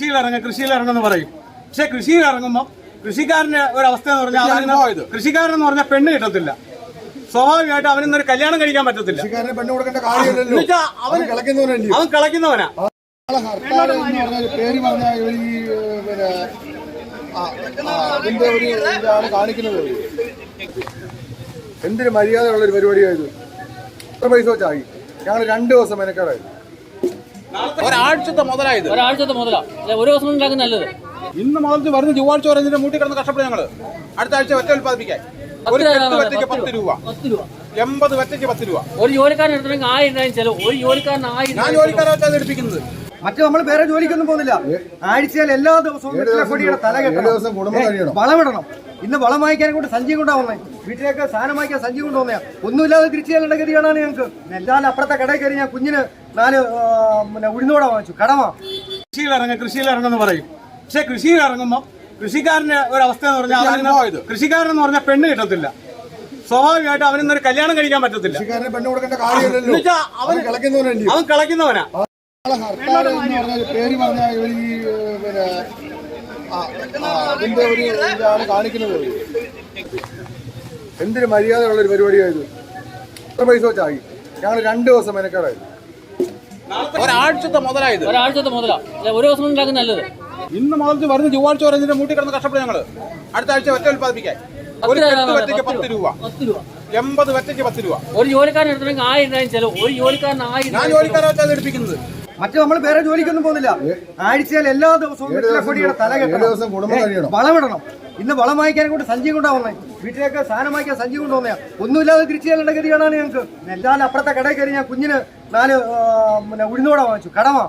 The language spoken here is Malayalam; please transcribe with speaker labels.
Speaker 1: കൃഷിയിൽ ഇറങ്ങുമെന്ന് പറയും. പക്ഷെ കൃഷിയിൽ ഇറങ്ങുമ്പോൾ കൃഷിക്കാരന്റെ ഒരു അവസ്ഥ എന്ന് പറഞ്ഞാൽ കൃഷിക്കാരൻ എന്ന് പറഞ്ഞാൽ പെണ്ണ് കിട്ടത്തില്ല. സ്വാഭാവികമായിട്ട് അവനിന്നൊരു കല്യാണം കഴിക്കാൻ പറ്റത്തില്ല. അവൻ
Speaker 2: അവൻ പറഞ്ഞാൽ പേര് പറഞ്ഞാൽ അതിന്റെ ഒരു ഇതാണ് കാണിക്കുന്നത്. എന്തൊരു മര്യാദയുള്ള ഒരു പരിപാടിയായത് എത്ര പൈസ വെച്ചായി ഞങ്ങൾ രണ്ട് ദിവസം മെനക്കേടായി
Speaker 3: ഒരാഴ്ചത്തെ മുതലായത്.
Speaker 4: ഒരാഴ്ചത്തെ മുതലാ. ഒരു ദിവസം ഉണ്ടാക്കുന്ന നല്ലത്.
Speaker 3: ഇന്ന് മുതൽ വരുന്ന ചൊവ്വാഴ്ച വരെ ഇതിന്റെ മൂട്ടി കിടന്ന് കഷ്ടപ്പെടും ഞങ്ങൾ. അടുത്ത ആഴ്ച വെറ്റ ഉൽപ്പാദിപ്പിക്കാൻ. ഒരു വെറ്റയ്ക്ക്
Speaker 4: പത്ത്
Speaker 3: രൂപ. എൺപത് വെറ്റയ്ക്ക് പത്ത് രൂപ.
Speaker 4: ഒരു ജോലിക്കാരൻ എടുത്തിട്ടുണ്ടെങ്കിൽ ആയിരം ചെലവ്. ഒരു ജോലിക്കാരൻ ആയിരം
Speaker 3: ഞാൻ ജോലിക്കാരെ എടുപ്പിക്കുന്നത്.
Speaker 5: മറ്റു നമ്മൾ വേറെ ജോലിക്കൊന്നും പോകുന്നില്ല. ആഴ്ചയിൽ എല്ലാ ദിവസവും
Speaker 2: വെറ്റിലക്കൊടിയുടെ
Speaker 5: വെറ്റില തല കെട്ടണം. വളമിടണം ഇന്ന് വളം വാങ്ങിക്കാനും കൊണ്ട് സഞ്ചി കൊണ്ടാവുന്നത് വന്നേ വീട്ടിലേക്ക് സാധനം വാങ്ങിക്കാൻ സഞ്ചി കൊണ്ടുവന്നേ ഒന്നുമില്ലാതെ തിരിച്ചു ചെല്ലേണ്ട ഗതിയാണ് ഞങ്ങൾക്ക്. എന്നാൽ അപ്പുറത്തെ കടയിൽ കയറി ഞാൻ കുഞ്ഞിന് നാല് പിന്നെ ഉഴുന്നോട വാങ്ങിച്ചു. കടമാ
Speaker 1: കൃഷിയിൽ ഇറങ്ങും കൃഷിയിൽ ഇറങ്ങുമെന്ന് പറയും. പക്ഷെ കൃഷിയിൽ ഇറങ്ങുമ്പോൾ കൃഷിക്കാരന്റെ ഒരു അവസ്ഥ എന്ന് പറഞ്ഞാൽ. കൃഷിക്കാരൻ എന്ന് പറഞ്ഞാൽ പെണ്ണ് കിട്ടത്തില്ല. സ്വാഭാവികമായിട്ട് അവനൊന്നൊരു കല്യാണം കഴിക്കാൻ പറ്റത്തില്ല.
Speaker 2: കൃഷിക്കാരനെ പെണ്ണ് കൊടുക്കേണ്ട കാര്യമില്ലല്ലോ.
Speaker 1: എന്നുവെച്ചാ അവൻ
Speaker 2: അവൻ ഹർത്താൽ എന്ന് പറഞ്ഞാൽ പേര് പറഞ്ഞ ഒരു ഈ പിന്നെ അതിന്റെ ഒരു ഇതാണ് കാണിക്കുന്നത്. എന്തൊരു മര്യാദയുള്ള ഒരു പരിപാടിയായത്. എത്ര പൈസ വെച്ചായി? ഞങ്ങൾ രണ്ട് ദിവസം മെനക്കേടായി.
Speaker 3: ഒരാഴ്ചത്തെ മുതലായത്.
Speaker 4: ഒരാഴ്ചത്തെ മുതലാ. ഒരു ദിവസം ഉണ്ടാക്കുന്ന നല്ലത്.
Speaker 3: ഇന്ന് മുതൽ വരുന്ന ചൊവ്വാഴ്ച വരെ ഇതിന്റെ മൂട്ടി കിടന്ന് കഷ്ടപ്പെടും ഞങ്ങൾ. അടുത്ത ആഴ്ച വെറ്റ ഉൽപ്പാദിപ്പിക്കാൻ. ഒരു
Speaker 4: രൂപ,
Speaker 3: വെറ്റയ്ക്ക്
Speaker 4: പത്ത്
Speaker 3: രൂപ.
Speaker 4: രൂപ.
Speaker 3: എൺപത് വെറ്റയ്ക്ക് പത്ത് രൂപ.
Speaker 4: ഒരു ജോലിക്കാരൻ എടുത്തിട്ടുണ്ടെങ്കിൽ ആയിരം രൂപയും ചെലവ്. ഒരു ജോലിക്കാരൻ ആയിരം
Speaker 3: ഞാൻ ജോലിക്കാരെ വെച്ചാൽ എടുപ്പിക്കുന്നത്.
Speaker 5: മറ്റു നമ്മൾ വേറെ ജോലിക്കൊന്നും പോകുന്നില്ല. ആഴ്ചയിൽ എല്ലാ ദിവസവും
Speaker 2: ദിവസം
Speaker 5: തല കെട്ടണം. വളമിടണം ഇന്ന് വളം വാങ്ങിക്കാൻ കൊണ്ട് സഞ്ചി കൊണ്ടാവുന്നേ വീട്ടിലേക്ക് സാധനം വാങ്ങിക്കാൻ സഞ്ചി കൊണ്ടുവന്നേ ഒന്നുമില്ലാതെ തിരിച്ചു ചെല്ലേണ്ട ഗതികളാണ് ഞങ്ങൾക്ക് എല്ലാവരും അപ്പുറത്തെ കടയിൽ കയറി ഞാൻ കുഞ്ഞിന് നാല് പിന്നെ ഉഴുന്നോട വാങ്ങിച്ചു. കടമാ.